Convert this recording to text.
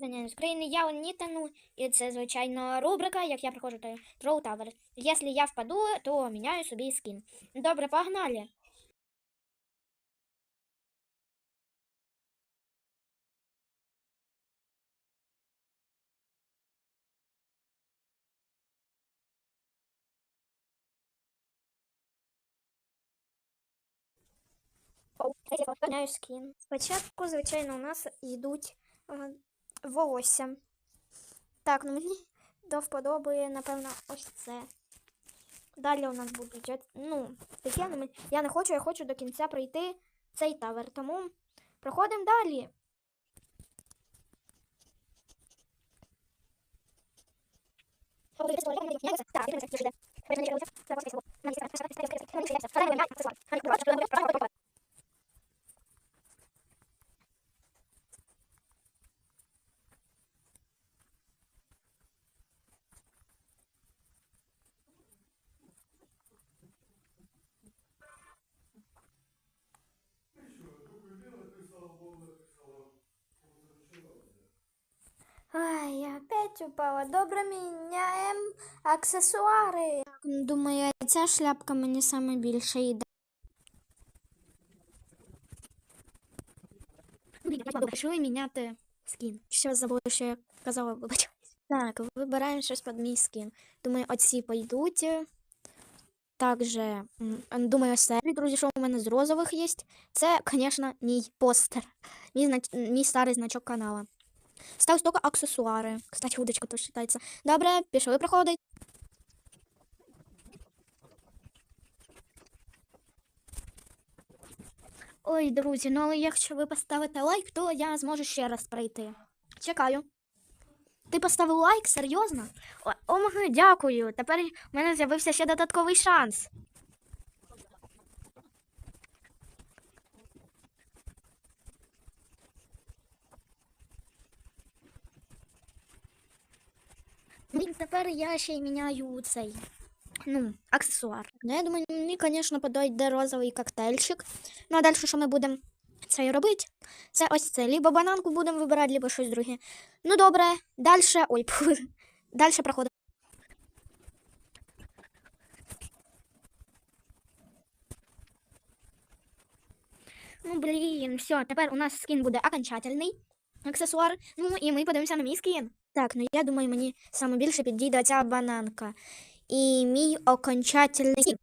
питання з країни я Нітану, і це, звичайно, рубрика, як я проходжу Троу Тавер. Якщо я впаду, то міняю собі скін. Добре, погнали. Міняю скін. Спочатку, звичайно, у нас йдуть е, волосся. Так, ну мені до вподоби, напевно, ось це. Далі у нас будуть, ну, таке, я не хочу, я хочу до кінця пройти цей тавер, тому проходимо далі. Ай, я опять упала. Добре, міняємо аксесуари. Думаю, ця шляпка мені саме більше йде. Пішли міняти скін. Що забула, що я казала, вибачаюсь. Так, вибираємо щось під мій скін. Думаю, оці пойдуть. Также, м, думаю, серії, друзі, що у мене з розових є. Це, звісно, мій постер. Мій, знач... мій старий значок канала. Ставлю только аксесуари. Кстати, удочка теж вважається. Добре, пішли проходить. Ой, друзі, ну але якщо ви поставите лайк, то я зможу ще раз пройти. Чекаю. Ти поставив лайк? Серйозно? О, омги, дякую. Тепер у мене з'явився ще додатковий шанс. Тепер я ще й міняю цей. Ну, аксесуар. Ну, я думаю, мені, звісно, подойде розовий коктейльчик. Ну, а далі, що ми будемо це робити? Це ось це. Либо бананку будемо вибирати, либо щось друге. Ну, добре, далі. Ой, далі проходимо. Ну, блін, все, тепер у нас скін буде окончательний аксесуар. Ну, і ми подивимося на мій скін. Так, ну я думаю, мені саме більше підійде ця бананка. І мій окончательний скін.